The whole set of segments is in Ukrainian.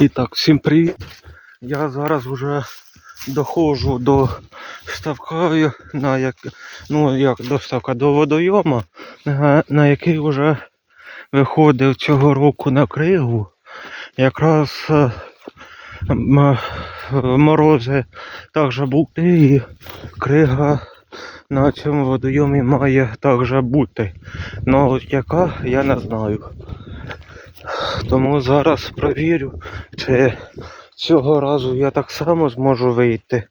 І так, всім привіт. Я зараз вже доходжу до ставка, на як, ну як до ставка до водойома, на, який вже виходив цього року на кригу. Якраз е, м- морози також бути і крига на цьому водойомі має також бути. Ну яка, я не знаю. Тому зараз провірю, чи цього разу я так само зможу вийти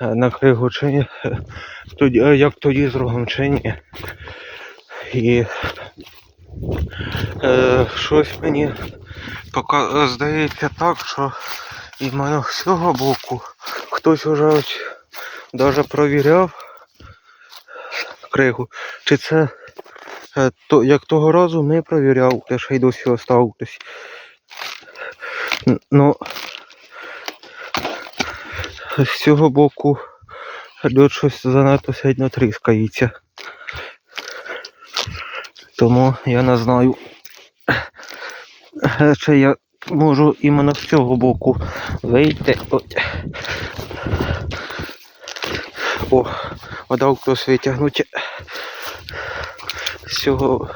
е, на кригу, чи ні, е, тоді, е, як тоді з рогом, чи ні. І е, щось мені пока, здається так, що іменно з цього боку хтось уже ось даже провіряв кригу, чи це Е, То, як того разу не провіряв, ще й досі остав хтось. Ну, з цього боку льот щось занадто сильно тріскається. Тому я не знаю, е, чи я можу іменно з цього боку вийти. От. О, вода хтось витягнути з цього.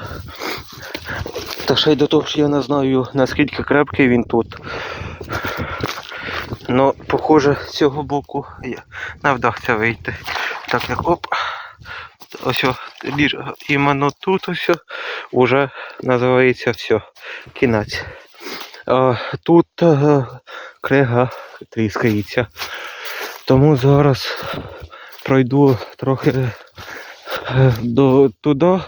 Та ще й до того, що я не знаю, наскільки крепкий він тут. Ну, похоже, з цього боку я не вдасться вийти. Так як оп. Ось ліж, іменно тут ось уже називається все. Кінець. А, тут е, крига тріскається. Тому зараз пройду трохи е, до туди.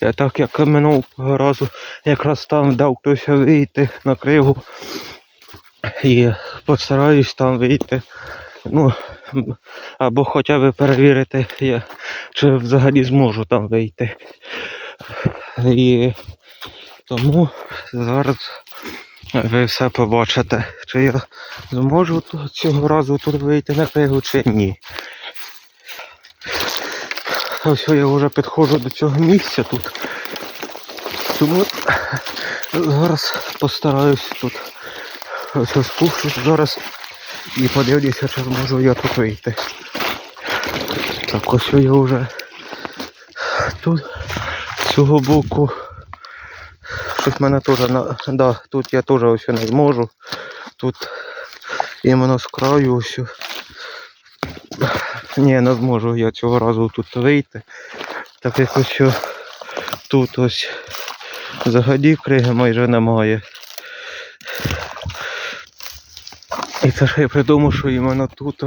Я так як минулого разу якраз там дав хтось вийти на кригу. І постараюсь там вийти. Ну, або хоча б перевірити, я, чи взагалі зможу там вийти. І тому зараз ви все побачите, чи я зможу цього разу тут вийти на кригу, чи ні. Ось я вже підходжу до цього місця тут. Тому зараз постараюсь тут ось спущусь зараз і подивлюся, чи зможу я тут вийти. Так ось я вже тут з цього боку. Щось мене теж. Да, тут я теж ось не зможу. Тут іменно з краю ось. Ні, не зможу я цього разу тут вийти. Так як що тут ось взагалі криги майже немає. І це ж я придумав, що іменно тут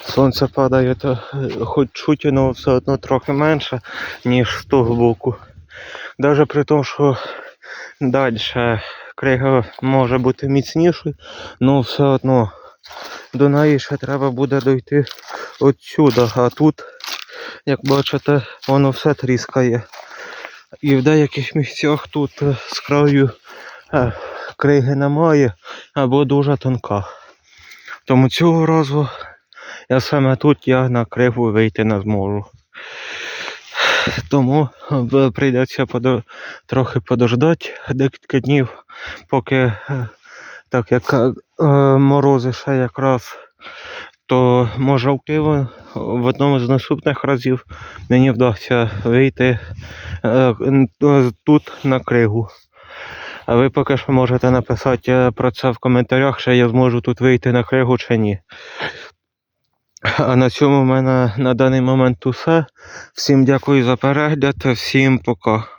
сонце падає, то е, хоч чуть воно все одно трохи менше, ніж з того боку. Навіть при тому, що далі крига може бути міцнішою, але все одно до неї ще треба буде дойти отсюда. А тут, як бачите, воно все тріскає. І в деяких місцях тут е, з краю е, криги немає або дуже тонка. Тому цього разу я саме тут я на кригу вийти не зможу. Тому е, прийдеться подо... трохи подождати декілька днів, поки так як е, морози ще якраз, то можливо в одному з наступних разів мені вдасться вийти е, е, тут на кригу. А ви поки що можете написати е, про це в коментарях, чи я зможу тут вийти на кригу чи ні. А на цьому в мене на даний момент усе. Всім дякую за перегляд, всім пока.